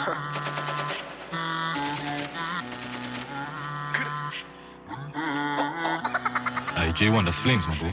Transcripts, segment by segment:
Hey, J1, that's Flames, my boy.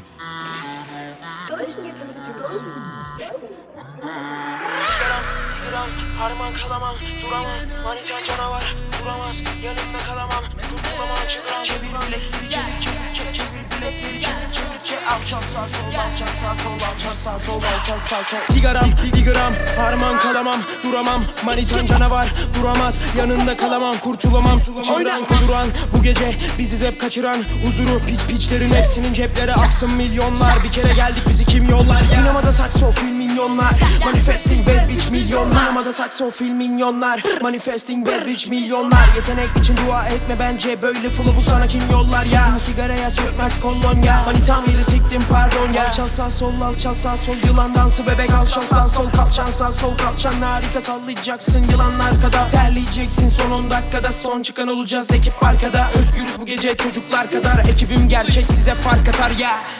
Gram, harman kalamam, duramam. Manitan canavar, duramaz, yanımda kalamam. Kurtulamam, çıkıram. Çevir bilekleri, çevir, çevir, çevir, çevir bilekleri, çevir, çevir, çevir Alçal sağ sol, alçal sağ sol, alçal sağ sol, alçal sağ sol. Sigaram, bir gram, harman kalamam, duramam. Manitan canavar, duramaz, yanında kalamam Kurtulamam, çıkıran kuduran. Bu gece biziz hep kaçıran. Huzuru piç piçlerin hepsinin ceplere aksın milyonlar. Bir kere geldik bizi kim yollar? Sinemada sakso film milyonlar. Manifesting bad bitch milyonlar. Sinemada sakso film milyonlar Manifesting bad bitch milyonlar. Yetenek için dua etme bence Böyle flow'u sana kim yollar ya? Bizim sigaraya sökmez kolonya. Manitam yeri siktim pardon ya. Alçal sağ sol alçal sağ sol. Yılan dansı bebek alçal sağ sol. Kalçan sağ sol kalçan harika. Sallayacaksın Yılan arkada. Terleyeceksin son 10 dakikada. Son çıkan olacağız ekip arkada. Özgürüz bu gece çocuklar kadar. Ekibim gerçek size fark atar ya. Bu,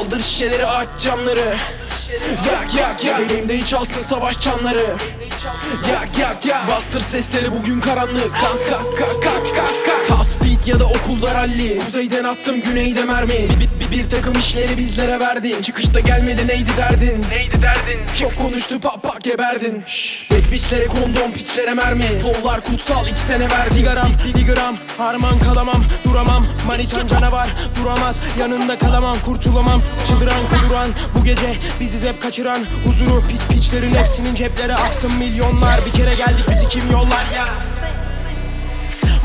kaldır şişeleri aç camları. Yak yak yak. Elimde çalsın savaş çanları Yak yak yak. Bastır sesleri bugün karanlık. Kalk kalk kalk kalk kalk Top speed ya da okulda rally Kuzeyden attım güneyde mermi. Bir, bir, bir takım işleri bizlere verdin. Çıkışta gelmedi neydi derdin? Neydi derdin? Çok konuştu pak pak geberdin. Bek biçlere kondom piçlere mermi. Flowlar kutsal iki sene verdi. Sigaram, bir gram, harman kalamam. Duramam, manitan canavar. Duramaz, yanında kalamam. Kurtulamam, çıldıran kuduran. Bu gece biziz hep kaçıran. Huzuru piç piçlerin hepsinin ceplere aksın milyonlar. Bir kere geldik bizi kim yollar ya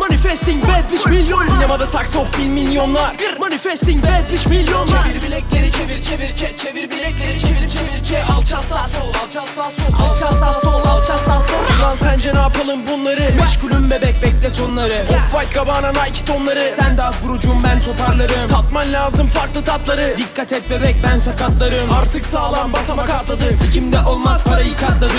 Manifesting bad bitch milyon. Sinemada sakso film milyonlar. Manifesting bad bitch milyonlar Çevir bilekleri çevir çevir çe Çevir bilekleri çevir çevir çe. Alçal sağ sol alçal sağ sol Alçal sağ sol alçal sağ sol. Lan sence ne yapalım bunları? Meşgulüm bebek bekle tonları Off-white Gabbana Nike tonları. Sen de at burucum ben toparlarım. Tatman lazım farklı tatları. Dikkat et bebek ben sakatlarım. Artık sağlam basamak atladık Sikimde olmaz parayı katladık